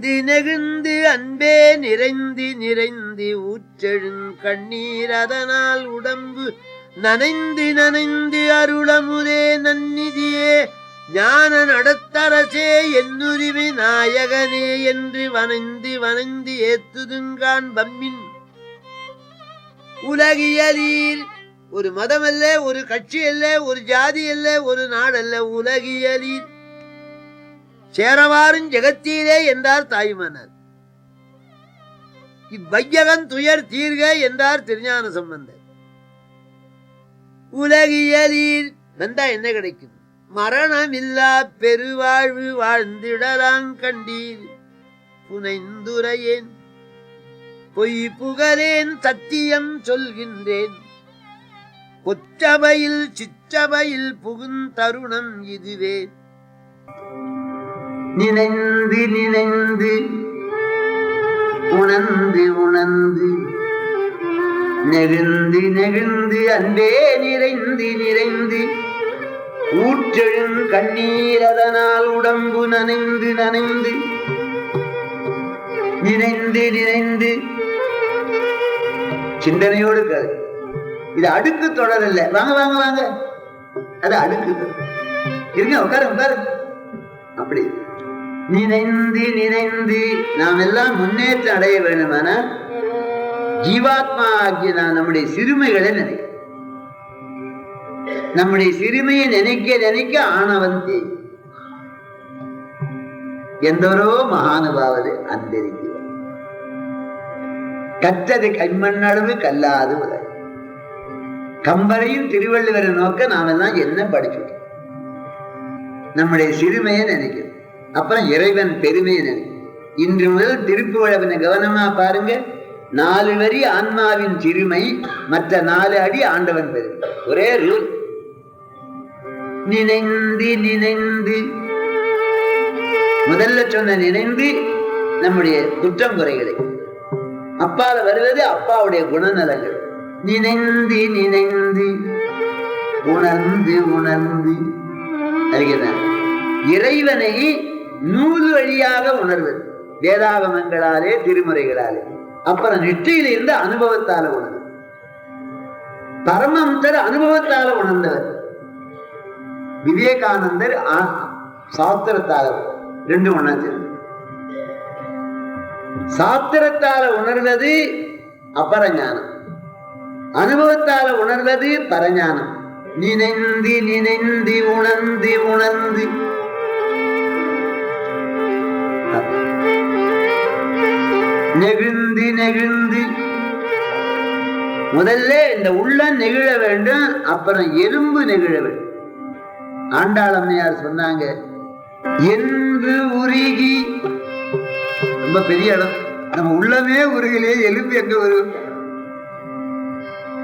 நெகிழ்ந்து நெகிழ்ந்து அன்பே நிறைந்து நிறைந்து ஊற்றெழும் கண்ணீர் அதனால் உடம்பு நனைந்து நனைந்து அருளமுதே நன்னிதியே. ஞான நடத்தரசே என்னுரிமை நாயகனே என்று வனைந்து வனைந்து ஏத்துதுங்கான் பம்மின். உலகியலீர் ஒரு மதம் அல்ல ஒரு கட்சி அல்ல ஒரு ஜாதி அல்ல ஒரு நாடல்ல உலகியலீர். சேரவாரும் ஜெகத்தீரே என்றார் தாய்மன்னர். இவ்வையகன் துயர் தீர்க என்றார் திருஞான சம்பந்தர். உலகியலீர் வந்தா என்ன கிடைக்கும்? மரணமில்லா பெருவாழ்வு வாழ்ந்திடலாம் கண்டீர். புனைந்துரையேன் பொய் புகழேன் சத்தியம் சொல்கின்றேன். பொற்றபையில் சிற்றபையில் புகுந்தருணம் இதுவே. நினைந்து நினைந்து உணர்ந்து உணர்ந்து நெகிழ்ந்து நெகிழ்ந்து அன்பே நிறைந்து நிறைந்து ஊற்றெழும் கண்ணீர் அதனால் உடம்பு நனைந்து நனைந்து நினைந்து நினைந்து சிந்தனையோடு இருக்காது. இது அடுக்கு தொடர் இல்லை. வாங்க வாங்க வாங்க. அது அடுக்கு. இருங்க உட்காரு உட்காரு அப்படி. நிறைந்து நிறைந்து நாம் எல்லாம் முன்னேற்றம் அடைய வேண்டுமானால் ஜீவாத்மா ஆகிய நான் நம்முடைய சிறுமைகளை நினைக்கிறேன். நம்முடைய சிறுமையை நினைக்க நினைக்க ஆணவந்தி எந்தவரோ மகானுபாவது அந்த கற்றது கைமண்ணளவு கல்லாது உதவி கம்பரையும் திருவள்ளுவரை நோக்க நாமெல்லாம் என்ன படிச்சுட்டோம்? நம்முடைய சிறுமையை நினைக்கிறோம். அப்புறம் இறைவன் பெருமை இன்று முதல் திருப்புவழவனை கவனமா பாருங்க. நாலு வரி ஆன்மாவின் சிறுமை மற்ற நாலு அடி ஆண்டவன் பெருமை. ஒரே ரூல் நினைந்து நினைந்து. முதல்ல சொன்ன நினைந்து நம்முடைய குற்றம் குறைகளை. அப்பால வருவது அப்பாவுடைய குணநலங்கள். நினைந்து நினைந்து. உணர்ந்து உணர்ந்து. அறிகிறார் இறைவனை நூல் வழியாக உணர்வது வேதாகமங்களாலே திருமுறைகளாலே. அப்புறம் நெற்றியில இருந்து அனுபவத்தால உணர்வு. பரமந்தர் அனுபவத்தால உணர்ந்தவர். விவேகானந்தர் ஆ- சாஸ்திரத்தால ரெண்டு உணர்ந்தது சாஸ்திரத்தால உணர்வது அபரஞானம். அனுபவத்தால உணர்வது பரஞானம். நினைந்து நினைந்து உணர்ந்து உணர்ந்து. நெகிழ்ந்து நெகிழ்ந்து முதல்ல இந்த உள்ள நெகிழ வேண்டும் அப்புறம் எலும்பு நெகிழ வேண்டும். ஆண்டாளம்மையார் சொன்னாங்க? என்று உருகி. ரொம்ப பெரிய இடம். நம்ம உள்ளமே உருகிலே எலும்பு எங்க வரும்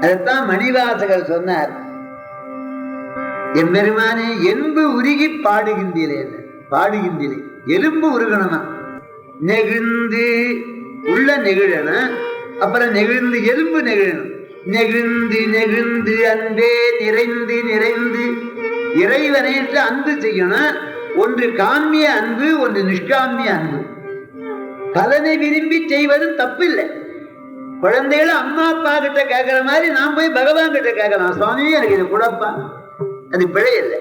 அதைத்தான் மணிவாசகர் சொன்னார். என் பெருமானே என்பு உருகி பாடுகின்றேன் பாடுகின்றேன் எலும்பு உருகணுமா? நெகிழ்ந்து உள்ள நெகிழணும் அப்புறம் நெகிழ்ந்து எலும்பு நெகிழணும் நெகிழ்ந்து நெகிழ்ந்து அன்பே நிறைந்து நிறைந்து. இறைவனையிட்டு அன்பு செய்யணும் ஒன்று காமிய அன்பு ஒன்று நிஷ்காமிய அன்பு. பலனை விரும்பி செய்வதும் தப்பில்லை. குழந்தைகளை அம்மா அப்பா கிட்ட கேட்கிற மாதிரி நான் போய் பகவான் கிட்ட கேட்கலாம். சுவாமி எனக்கு இது குழப்பா அது பிழை இல்லை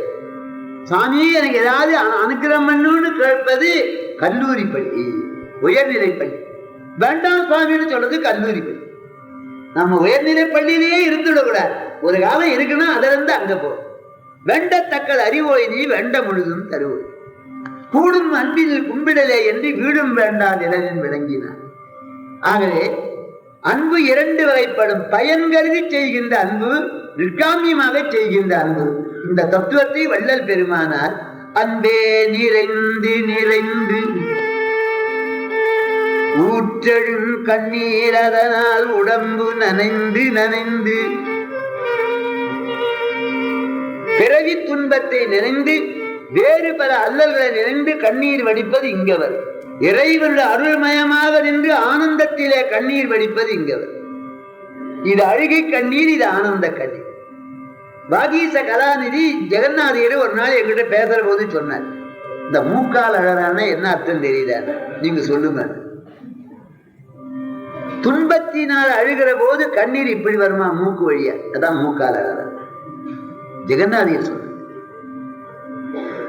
சாமி எனக்கு ஏதாவது அனு- பண்ணுன்னு கேட்பது கல்லூரி பள்ளி உயர்நிலை பள்ளி. வேண்டாம் சுவாமின்னு சொல்றது கல்லூரி பள்ளி நம்ம உயர்நிலை பள்ளியிலேயே இருந்துடக்கூடாது ஒரு காலம் இருக்குன்னா அதுல இருந்து அங்க போ. வெண்டத்தக்கல் அறிவோய் நீ வெண்ட முழுதும் தருவோய் கூடும் அன்பில் கும்பிடலே என்று வீடும் வேண்டா நிழலில் விளங்கினார். ஆகவே அன்பு இரண்டு வகைப்படும். பயன் கருதி செய்கின்ற அன்பு நிர்காமியமாக செய்கின்ற அன்பு. இந்த தத்துவத்தை வள்ளல் பெருமானார் அன்பே நிறைந்து நிறைந்து ஊற்றெழும் கண்ணீர் அதனால் உடம்பு நனைந்து நனைந்து. பிறவி துன்பத்தை நினைந்து வேறு பல அல்லல்களை நினைந்து கண்ணீர் வடிப்பது இங்கவர். வரும் இறைவனுடைய அருள்மயமாக நின்று ஆனந்தத்திலே கண்ணீர் வடிப்பது இங்கவர். இது அழுகை கண்ணீர் இது ஆனந்த கண்ணீர். பாகீச கலாநிதி ஜெகநாதையர் ஒரு நாள் எங்கிட்ட பேசுற போது சொன்னார் இந்த மூக்கால் அழறான என்ன அர்த்தம் தெரியுதா? நீங்க சொல்லுங்க. துன்பத்தினால் அழுகிற போது கண்ணீர் இப்படி வருமா? மூக்கு வழியா. அதான் மூக்கால் அழற ஜெகநாதியர் சொல்ற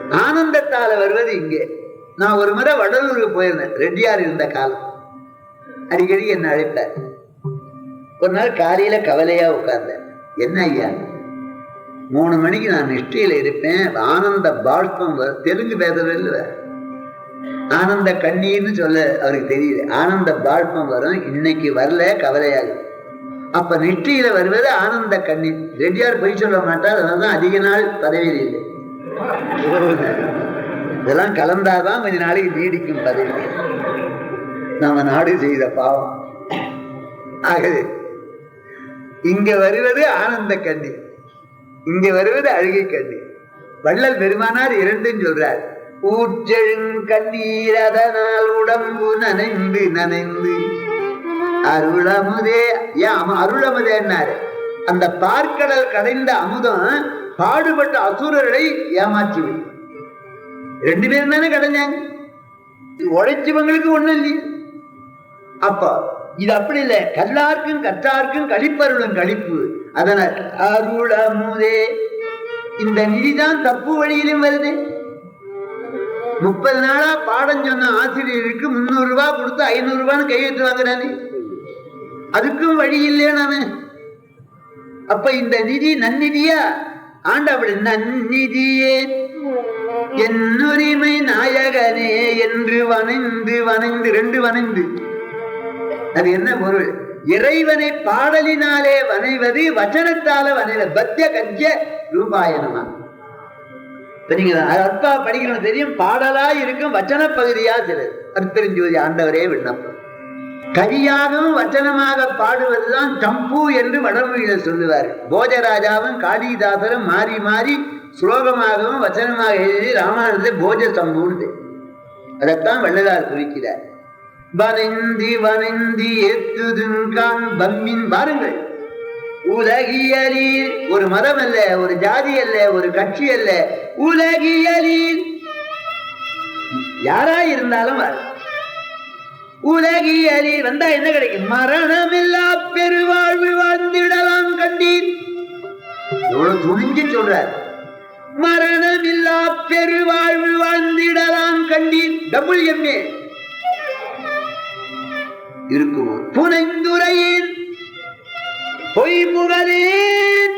ஆனந்தத்தால வருவது இங்கே. நான் ஒரு முறை வடலூருக்கு போயிருந்தேன். ரெட்டியார் இருந்த காலம். அடிக்கடி என்ன அழைப்பார். ஒரு நாள் காலையில கவலையா உட்கார்ந்தேன். என்ன ஐயா? மூணு மணிக்கு நான் நிஷ்டையில் இருப்பேன். ஆனந்த பாஷ்பம் தெலுங்கு பேசுறது இல்லை ஆனந்த கண்ணீர்னு சொல்ல அவருக்கு தெரியுது. ஆனந்த பாஷ்பம் வரும் இன்னைக்கு வரல கவலையாகும் அப்ப நெற்றியில வருவது ஆனந்த கண்ணீர். ரெட்டியார் பொய் சொல்ல மாட்டார் அதனால்தான் அதிக நாள் பதவியில் இல்லை. இதெல்லாம் கலந்தாதான் கொஞ்ச நாளைக்கு நீடிக்கும் பதவி. நம்ம நாடு செய்த பாவம். ஆகவே இங்க வருவது ஆனந்த கண்ணீர். இங்க வருவது அழுகை கண்ணீர். வள்ளல் பெருமானார் இரண்டுன்னு சொல்றார். ஊற்றெழும் அதனால் உடம்பு நனைந்து நனைந்து. அருளமுதே ஏன் அம- அருளமுதே என்னாரு அந்த பார்க்கடல் கடைந்த அமுதம் பாடுபட்ட அசுரர்களை ஏமாற்றி விடும் ரெண்டு பேரும் தானே கடைஞ்சாங்க? உழைச்சவங்களுக்கு ஒண்ணும் இல்லையா. அப்ப இது அப்படி இல்லை. கல்லார்க்கும் கற்றார்க்கும் கழிப்பருளும் கழிப்பு. அதனால் அருளமுதே. இந்த நிதிதான் தப்பு வழியிலும் வருது. முப்பது நாளா பாடம் சொன்ன ஆசிரியருக்கு முந்நூறு ரூபாய் கொடுத்து ஐநூறு ரூபான்னு கையெழுத்து வாங்குறானே. அதுக்கும் வழி இல்லையா நானு? அப்ப இந்த நிதி நன்னிதியா? ஆண்டவள் நன்னிதியே. என்னுரிமை நாயகனே என்று வணைந்து வணைந்து ரெண்டு வணைந்து அது என்ன பொருள்? இறைவனை பாடலினாலே வனைவது வச்சனத்தால வனைவது பத்திய கஞ்ச ரூபாயனமா? சரிங்களா அற்பா படிக்கணும். தெரியும்? பாடலா இருக்கும் வச்சன பகுதியா சிலர் அற்பெருஞ்சோதி ஆண்டவரே விண்ணப்பம். கரியாகவும் வச்சனமாக பாடுவதுதான் சம்பு என்று வடமொழியில சொல்லுவார். போஜராஜாவும் காளிதாசரும் மாறி மாறி ஸ்லோகமாகவும் வச்சனமாக எழுதி ராமானந்த போஜ சம்புண்டு அதைத்தான் வள்ளலார் குறிக்கிறார். வனைந்தி வனைந்தி எத்துதுங்கான் பம்மின் பாருங்கள் உலகியலில் ஒரு மதம் அல்ல ஒரு ஜாதி அல்ல ஒரு கட்சி அல்ல. உலகியலில் யாரா இருந்தாலும் உலகியலில் வந்தா என்ன கிடைக்கும்? மரணமில்லா பெருவாழ்வு வாழ்ந்திடலாம் கண்டீர். எவ்வளவு துணிஞ்சு சொல்றார். மரணமில்லா பெருவாழ்வு வாழ்ந்திடலாம் கண்டீர். டபுள் எம்ஏ இருக்கும். புனைந்துரையின் பொய்முகலேன்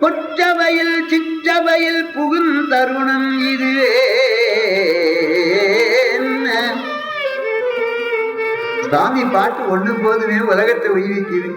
பொற்றவையில் சிற்றவையில் புகுந்தருணம் இதுவே. சாமி பாட்டு ஒண்ணு போதுமே உலகத்தை உயிர்க்குது